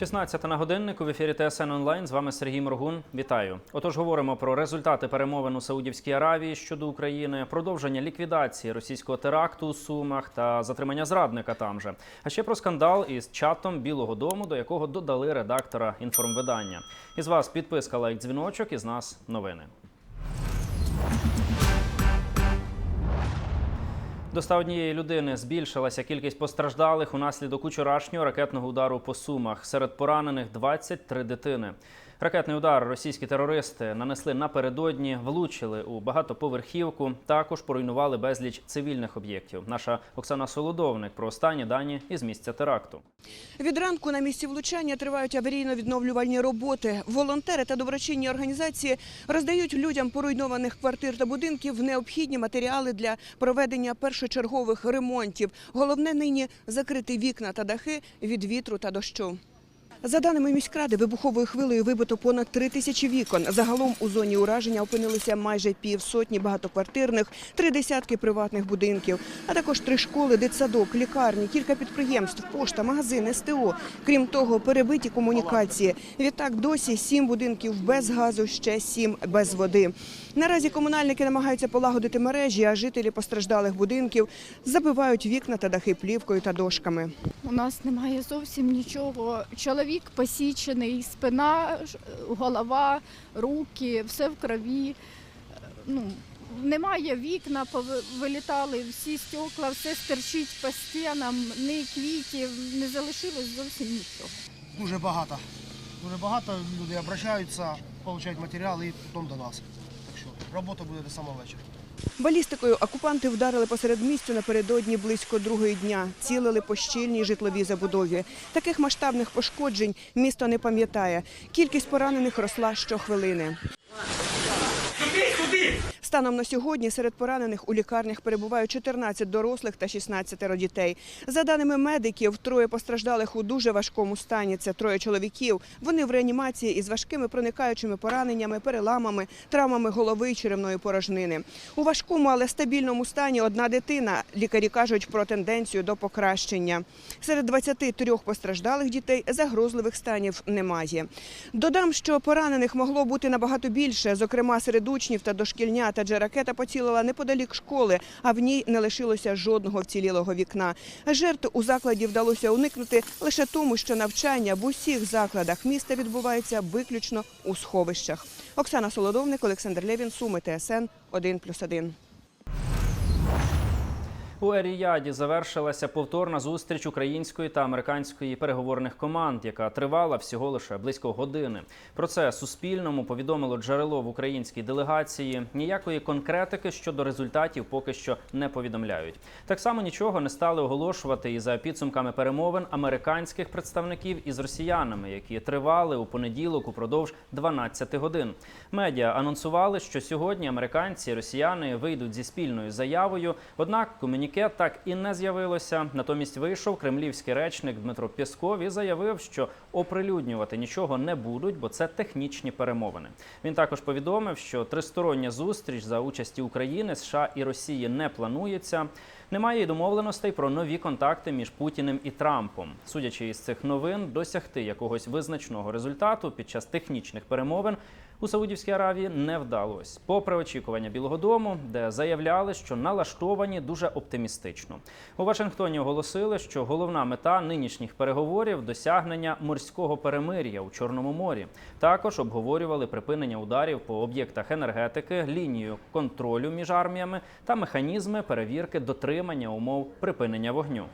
16 на годиннику в ефірі ТСН онлайн. З вами Сергій Моргун. Вітаю. Отож, говоримо про результати перемовин у Саудівській Аравії щодо України, продовження ліквідації російського теракту у Сумах та затримання зрадника там же. А ще про скандал із чатом Білого Дому, до якого додали редактора інформвидання. Із вас підписка, лайк, дзвіночок. Із нас новини. До 101 людини збільшилася кількість постраждалих унаслідок учорашнього ракетного удару по Сумах. Серед поранених 23 дитини. Ракетний удар російські терористи нанесли напередодні, влучили у багатоповерхівку. Також поруйнували безліч цивільних об'єктів. Наша Оксана Солодовник про останні дані із місця теракту. Від ранку на місці влучання тривають аварійно-відновлювальні роботи. Волонтери та доброчинні організації роздають людям поруйнованих квартир та будинків необхідні матеріали для проведення першочергових ремонтів. Головне нині закрити вікна та дахи від вітру та дощу. За даними міськради, вибуховою хвилею вибито понад три тисячі вікон. Загалом у зоні ураження опинилися майже півсотні багатоквартирних, три десятки приватних будинків, а також три школи, дитсадок, лікарні, кілька підприємств, пошта, магазин, СТО. Крім того, перебиті комунікації. Відтак досі сім будинків без газу, ще сім без води. Наразі комунальники намагаються полагодити мережі, а жителі постраждалих будинків забивають вікна та дахи плівкою та дошками. У нас немає зовсім нічого. Чоловік посічений, спина, голова, руки, все в крові. Ну, немає вікна, вилітали всі стекла, все стерчить по стінам, ні квітів, не залишилось зовсім нічого. Дуже багато. Дуже багато люди обращаються, отримують матеріали і потім до нас. Що робота буде до самого вечора. Балістикою окупанти вдарили посеред містю напередодні близько другої дня. Цілили по щільній житловій забудові. Таких масштабних пошкоджень місто не пам'ятає. Кількість поранених росла щохвилини. Станом на сьогодні серед поранених у лікарнях перебувають 14 дорослих та 16 дітей. За даними медиків, троє постраждалих у дуже важкому стані. Це троє чоловіків. Вони в реанімації із важкими проникаючими пораненнями, переламами, травмами голови і черевної порожнини. У важкому, але стабільному стані одна дитина. Лікарі кажуть про тенденцію до покращення. Серед 23 постраждалих дітей загрозливих станів немає. Додам, що поранених могло бути набагато більше, зокрема серед учнів та дошкільнят, адже ракета поцілила неподалік школи, а в ній не лишилося жодного вцілілого вікна. Жертв у закладі вдалося уникнути лише тому, що навчання в усіх закладах міста відбувається виключно у сховищах. Оксана Солодовник, Олександр Левін, Суми, ТСН 1+,1. У Еріяді завершилася повторна зустріч української та американської переговорних команд, яка тривала всього лише близько години. Про це Суспільному повідомило джерело в українській делегації. Ніякої конкретики щодо результатів поки що не повідомляють. Так само нічого не стали оголошувати і за підсумками перемовин американських представників із росіянами, які тривали у понеділок упродовж 12 годин. Медіа анонсували, що сьогодні американці і росіяни вийдуть зі спільною заявою. Однак комуніке так і не з'явилося. Натомість вийшов кремлівський речник Дмитро Пєсков і заявив, що оприлюднювати нічого не будуть, бо це технічні перемовини. Він також повідомив, що тристороння зустріч за участі України, США і Росії не планується. Немає й домовленостей про нові контакти між Путіним і Трампом. Судячи із цих новин, досягти якогось визначного результату під час технічних перемовин у Саудівській Аравії не вдалося, попри очікування Білого Дому, де заявляли, що налаштовані дуже оптимістично. У Вашингтоні оголосили, що головна мета нинішніх переговорів досягнення морського перемир'я у Чорному морі. Також обговорювали припинення ударів по об'єктах енергетики, лінію контролю між арміями та механізми перевірки дотримання умов припинення вогню.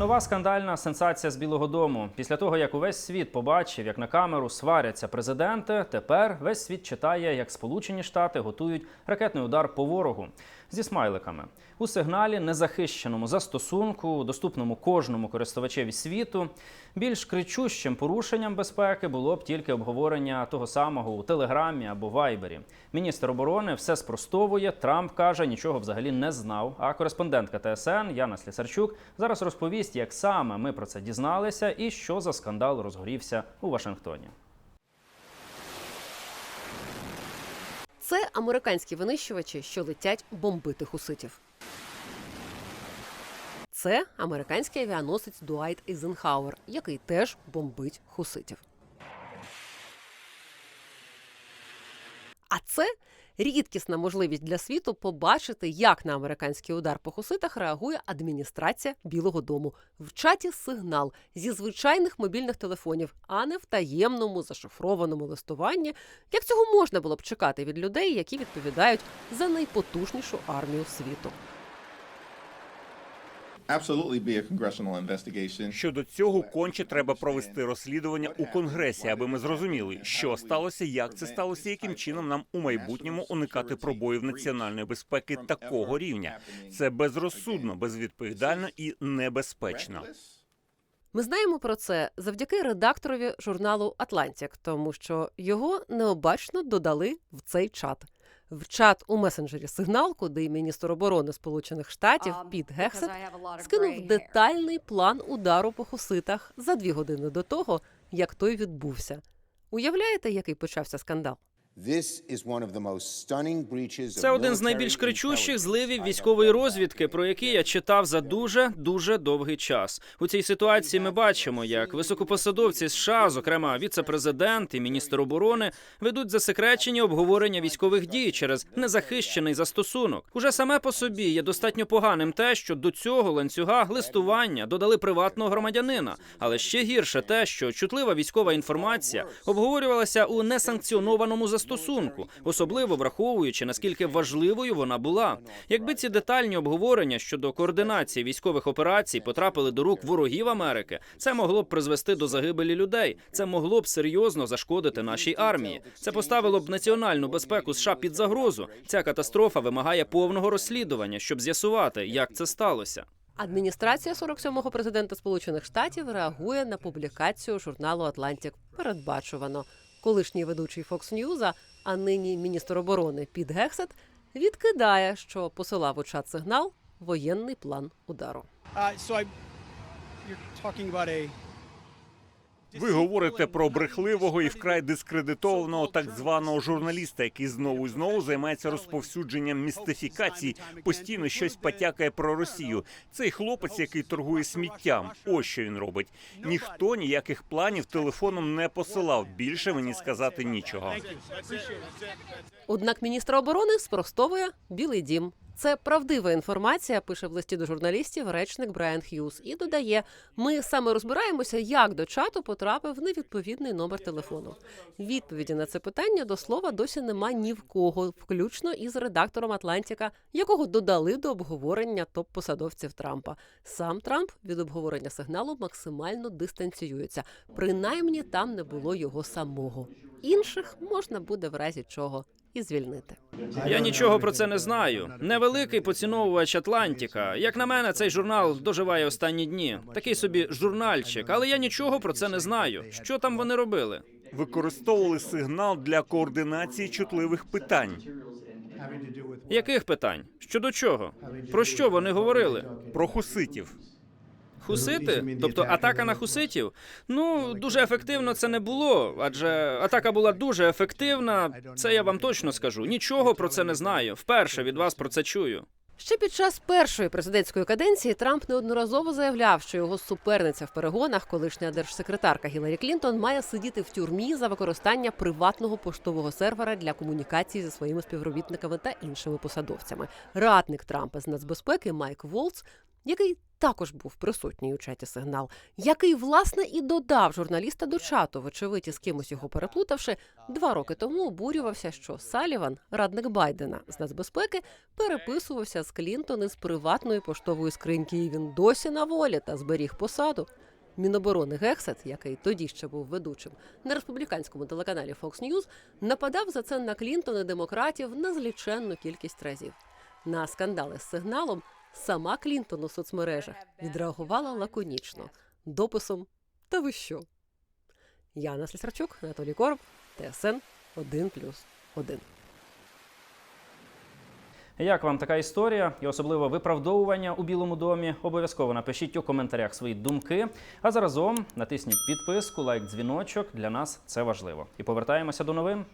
Нова скандальна сенсація з Білого Дому. Після того, як увесь світ побачив, як на камеру сваряться президенти, тепер весь світ читає, як Сполучені Штати готують ракетний удар по ворогу зі смайликами у сигналі незахищеному застосунку, доступному кожному користувачеві світу. Більш кричущим порушенням безпеки було б тільки обговорення того самого у Телеграмі або Вайбері. Міністр оборони все спростовує. Трамп каже, нічого взагалі не знав. А кореспондентка ТСН Яна Слісарчук зараз розповість, як саме ми про це дізналися і що за скандал розгорівся у Вашингтоні. Це американські винищувачі, що летять бомбити хуситів. це американський авіаносець Дуайт Ізенхауер, який теж бомбить хуситів. А це рідкісна можливість для світу побачити, як на американський удар по хуситах реагує адміністрація Білого Дому в чаті сигнал зі звичайних мобільних телефонів, а не в таємному зашифрованому листуванні, як цього можна було б чекати від людей, які відповідають за найпотужнішу армію світу. Щодо цього конче треба провести розслідування у конгресі, аби ми зрозуміли, що сталося, як це сталося, яким чином нам у майбутньому уникати пробоїв національної безпеки такого рівня. Це безрозсудно, безвідповідально і небезпечно. Ми знаємо про це завдяки редакторові журналу Атлантік, тому що його необачно додали в цей чат. В чат у месенджері сигнал, куди міністр оборони Сполучених Штатів Піт Гексет скинув детальний план удару по хуситах за дві години до того, як той відбувся. Уявляєте, який почався скандал? Це один з найбільш кричущих зливів військової розвідки, про які я читав за дуже дуже довгий час. У цій ситуації ми бачимо, як високопосадовці США, зокрема віце-президент і міністр оборони, ведуть засекречені обговорення військових дій через незахищений застосунок. Уже саме по собі є достатньо поганим те, що до цього ланцюга листування додали приватного громадянина. Але ще гірше те, що чутлива військова інформація обговорювалася у несанкціонованому застосунку, особливо враховуючи наскільки важливою вона була. Якби ці детальні обговорення щодо координації військових операцій потрапили до рук ворогів Америки, це могло б призвести до загибелі людей. Це могло б серйозно зашкодити нашій армії. Це поставило б національну безпеку США під загрозу. Ця катастрофа вимагає повного розслідування, щоб з'ясувати, як це сталося. Адміністрація 47-го президента Сполучених Штатів реагує на публікацію журналу Атлантік передбачувано. Колишній ведучий Fox News, а нині міністр оборони Піт Гексет відкидає, що посилав у чат сигнал воєнний план удару. Uh, so I, you're talking about a Ви говорите про брехливого і вкрай дискредитованого так званого журналіста, який знову і знову займається розповсюдженням містифікацій, постійно щось потякає про Росію. Цей хлопець, який торгує сміттям, ось що він робить. Ніхто ніяких планів телефоном не посилав. Більше мені сказати нічого. Однак міністра оборони спростовує Білий Дім. Це правдива інформація, пише в листі до журналістів речник Брайан Х'юз і додає: ми саме розбираємося, як до чату потрапив невідповідний номер телефону. Відповіді на це питання до слова досі нема ні в кого, включно із редактором Атлантіка, якого додали до обговорення топ-посадовців Трампа. Сам Трамп від обговорення сигналу максимально дистанціюється. Принаймні там не було його самого. Інших можна буде в разі чого і звільнити. Я нічого про це не знаю. Невеликий поціновувач Атлантіка. Як на мене, цей журнал доживає останні дні. Такий собі журнальчик, але я нічого про це не знаю. Що там вони робили? Використовували сигнал для координації чутливих питань. Яких питань? Щодо чого? Про що вони говорили? Про хуситів. Хусити? Тобто атака на хуситів? Ну дуже ефективно це не було, адже атака була дуже ефективна. Це я вам точно скажу. Нічого про це не знаю. Вперше від вас про це чую. Ще під час першої президентської каденції Трамп неодноразово заявляв, що його суперниця в перегонах, колишня держсекретарка Гіларі Клінтон, має сидіти в тюрмі за використання приватного поштового сервера для комунікації зі своїми співробітниками та іншими посадовцями. Радник Трампа з нацбезпеки Майк Волц, який також був присутній у чаті сигнал, який власне і додав журналіста до чату, вочевидь, із кимось його переплутавши, два роки тому обурювався, що Саліван, радник Байдена з нацбезпеки, переписувався з Клінтон із приватної поштової скриньки, і він досі на волі та зберіг посаду. Міноборони Гексет, який тоді ще був ведучим на республіканському телеканалі Fox News, нападав за це на Клінтон і демократів незліченну кількість разів. На скандали з сигналом сама Клінтон у соцмережах відреагувала лаконічно дописом Та ви що? Яна Слісарчук, Анатолій Короб, ТСН 1+,1. Як вам така історія і особливо виправдовування у Білому домі? Обов'язково напишіть у коментарях свої думки. А заразом натисніть підписку, лайк, дзвіночок. Для нас це важливо. І повертаємося до новин.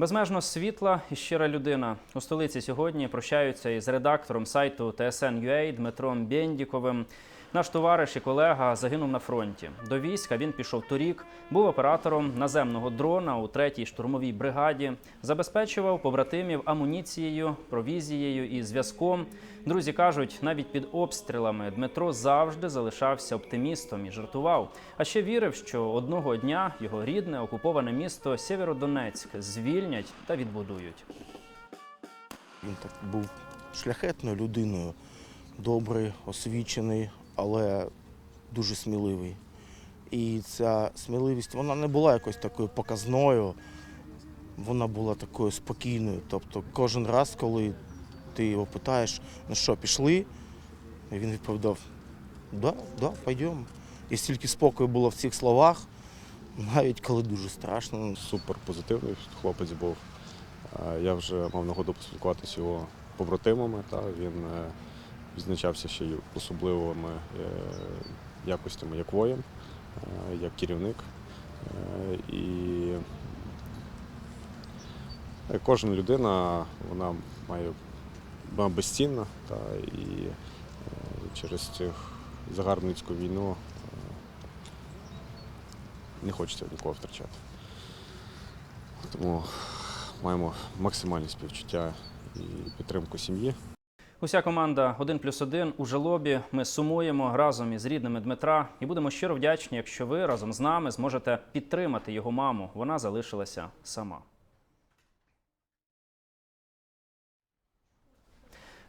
Безмежно світла і щира людина. У столиці сьогодні прощаються із редактором сайту TSN.ua Дмитром Бєндіковим. Наш товариш і колега загинув на фронті. До війська він пішов торік, був оператором наземного дрона у 3-й штурмовій бригаді, забезпечував побратимів амуніцією, провізією і зв'язком. Друзі кажуть, навіть під обстрілами Дмитро завжди залишався оптимістом і жартував. А ще вірив, що одного дня його рідне окуповане місто Сєвєродонецьк звільнять та відбудують. Він так був шляхетною людиною, добрий, освічений, але дуже сміливий. І ця сміливість вона не була якось такою показною, вона була такою спокійною. Тобто кожен раз, коли ти його питаєш, ну що, пішли? Він відповідав: да, да, пойдемо. І стільки спокою було в цих словах, навіть коли дуже страшно. супер позитивний хлопець був. Е, Я вже мав нагоду поспілкуватися його побратимами. Та він е, відзначався ще й особливими е, якостями як воїн, е, як керівник. Е, І кожна людина вона має безцінна, та, і через цих загарбницьку війну не хочеться нікого втрачати. Тому маємо максимальне співчуття і підтримку сім'ї. Уся команда 1 плюс 1 у жалобі. Ми сумуємо разом із рідними Дмитра і будемо щиро вдячні, якщо ви разом з нами зможете підтримати його маму. Вона залишилася сама.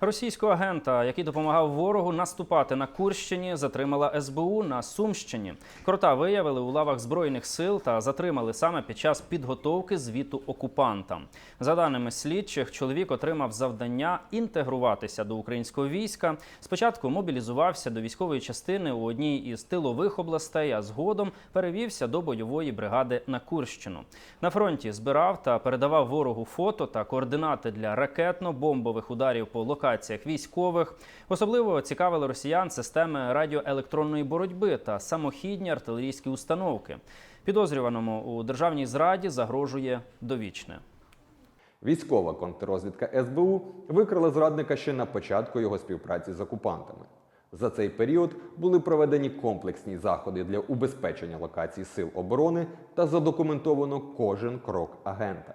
Російського агента, який допомагав ворогу наступати на Курщині, затримала СБУ на Сумщині. Крота виявили у лавах збройних сил та затримали саме під час підготовки звіту окупанта. За даними слідчих, чоловік отримав завдання інтегруватися до українського війська. Спочатку мобілізувався до військової частини у одній із тилових областей, а згодом перевівся до бойової бригади на Курщину. На фронті збирав та передавав ворогу фото та координати для ракетно-бомбових ударів по локаціях військових. Особливо цікавили росіян системи радіоелектронної боротьби та самохідні артилерійські установки. Підозрюваному у державній зраді загрожує довічне. Військова контррозвідка СБУ викрила зрадника ще на початку його співпраці з окупантами. За цей період були проведені комплексні заходи для убезпечення локацій сил оборони та задокументовано кожен крок агента.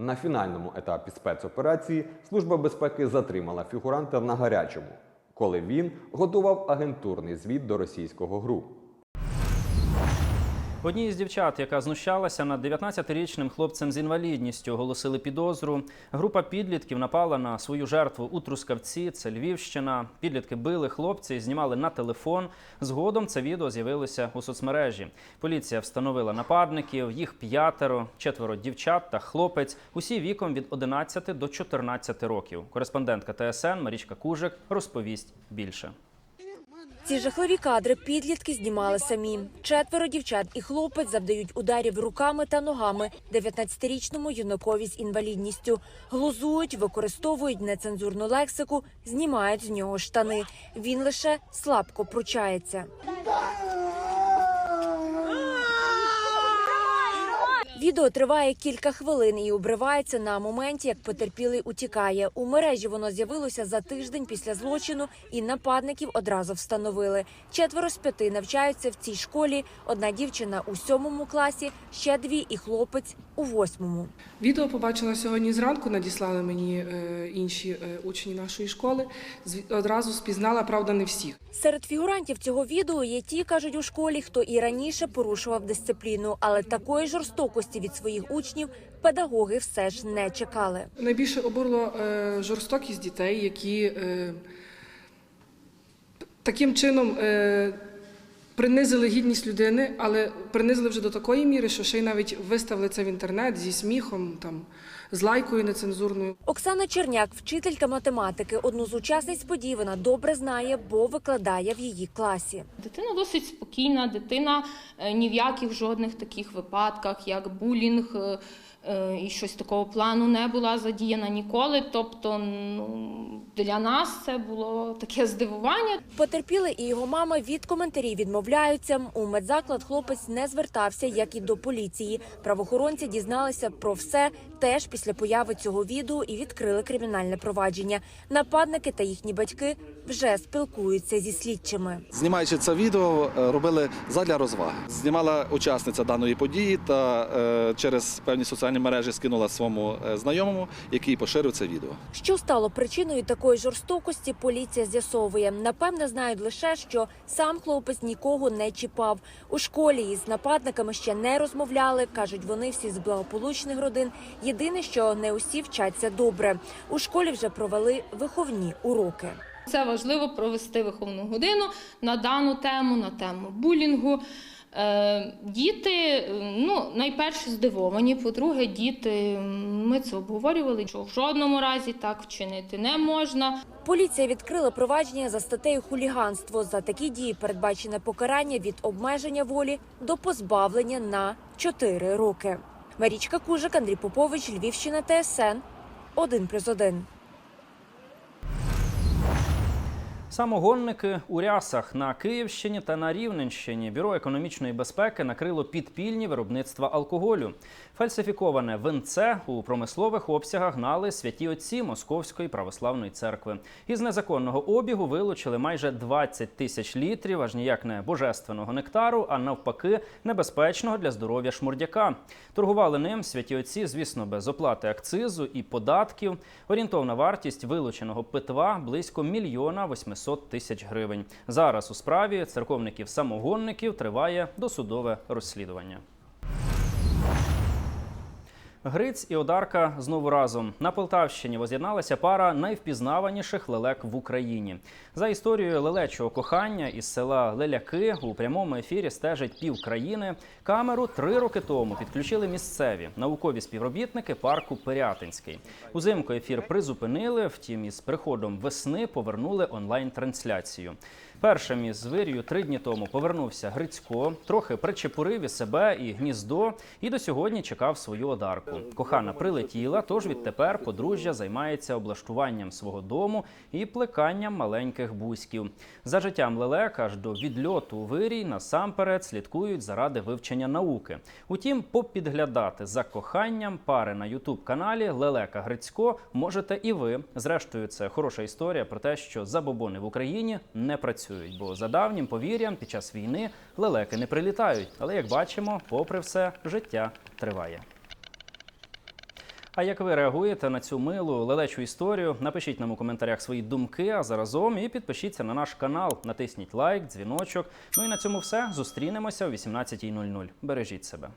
На фінальному етапі спецоперації Служба безпеки затримала фігуранта на гарячому, коли він готував агентурний звіт до російського ГРУ. Одній із дівчат, яка знущалася над 19-річним хлопцем з інвалідністю, оголосили підозру. Група підлітків напала на свою жертву у Трускавці. Це Львівщина. Підлітки били хлопця і знімали на телефон. Згодом це відео з'явилося у соцмережі. Поліція встановила нападників. Їх п'ятеро, четверо дівчат та хлопець. Усі віком від 11 до 14 років. Кореспондентка ТСН Марічка Кужик розповість більше. Ці жахливі кадри підлітки знімали самі. Четверо дівчат і хлопець завдають ударів руками та ногами 19-річному юнакові з інвалідністю. Глузують, використовують нецензурну лексику, знімають з нього штани. Він лише слабко пручається. Відео триває кілька хвилин і обривається на моменті, як потерпілий утікає. У мережі воно з'явилося за тиждень після злочину, і нападників одразу встановили. Четверо з п'яти навчаються в цій школі. Одна дівчина у сьомому класі, ще дві і хлопець у восьмому. Відео побачила сьогодні зранку, надіслали мені е, інші е, учні нашої школи. Одразу спізнала, правда, не всіх. Серед фігурантів цього відео є ті, кажуть у школі, хто і раніше порушував дисципліну, але такої жорстокості від своїх учнів педагоги все ж не чекали. Найбільше обурло е, жорстокість дітей, які е, таким чином е, принизили гідність людини, але принизили вже до такої міри, що ще й навіть виставили це в інтернет зі сміхом, там, з лайкою нецензурною. Оксана Черняк, вчителька математики, одну з учасниць подій вона добре знає, бо викладає в її класі. Дитина досить спокійна, дитина е, ні в яких жодних таких випадках, як булінг, е, е, і щось такого плану не була задіяна ніколи. Тобто, ну для нас це було таке здивування. Потерпілий і його мама від коментарів відмовляються. У медзаклад хлопець не звертався, як і до поліції. Правоохоронці дізналися про все теж після появи цього відео і відкрили кримінальне провадження. Нападники та їхні батьки вже спілкуються зі слідчими. Знімаючи це відео, е, робили задля розваги. Знімала учасниця даної події та е, через певні соціальні мережі скинула своєму е, знайомому, який поширив це відео. Що стало причиною такої жорстокості, поліція з'ясовує. Напевне, знають лише, що сам хлопець нікого не чіпав. У школі із нападниками ще не розмовляли. кажуть, вони всі з благополучних родин. Єдине, що не усі вчаться добре. У школі вже провели виховні уроки. Це важливо провести виховну годину на дану тему, на тему булінгу. Е, Діти, ну, найперше здивовані. По-друге, діти, ми це обговорювали, що в жодному разі так вчинити не можна. Поліція відкрила провадження за статтею хуліганство. За такі дії передбачене покарання від обмеження волі до позбавлення на 4 роки. Марічка Кужик, Андрій Попович, Львівщина, ТСН 1+,1. Самогонники у рясах на Київщині та на Рівненщині бюро економічної безпеки накрило підпільні виробництва алкоголю. Фальсифіковане винце у промислових обсягах гнали святі отці Московської православної церкви. Із незаконного обігу вилучили майже 20 тисяч літрів, аж ніяк не божественного нектару, а навпаки, небезпечного для здоров'я шмурдяка. Торгували ним святі отці, звісно, без оплати акцизу і податків. Орієнтовна вартість вилученого питва близько мільйона 800 тисяч гривень. Зараз у справі церковників-самогонників триває досудове розслідування. Гриць і Одарка знову разом на Полтавщині воз'єдналася пара найвпізнаваніших лелек в Україні. За історією лелечого кохання із села Леляки у прямому ефірі стежить пів країни. Камеру три роки тому підключили місцеві наукові співробітники парку Пирятинський. Узимку ефір призупинили, втім, із приходом весни повернули онлайн-трансляцію. Першим із звир'ю три дні тому повернувся Грицько, трохи причепурив і себе і гніздо, і до сьогодні чекав свою одарку. Кохана прилетіла, тож відтепер подружжя займається облаштуванням свого дому і плеканням маленьких бузьків. За життям лелек аж до відльоту вирій насамперед слідкують заради вивчення науки. Утім, попідглядати за коханням пари на ютуб каналі Лелека Грицько можете і ви. Зрештою, це хороша історія про те, що забобони в Україні не працюють, бо за давнім повір'ям під час війни лелеки не прилітають. Але як бачимо, попри все, життя триває. А як ви реагуєте на цю милу лелечу історію? Напишіть нам у коментарях свої думки, а заразом і підпишіться на наш канал, натисніть лайк, дзвіночок. Ну і на цьому все. Зустрінемося о 18.00. Бережіть себе.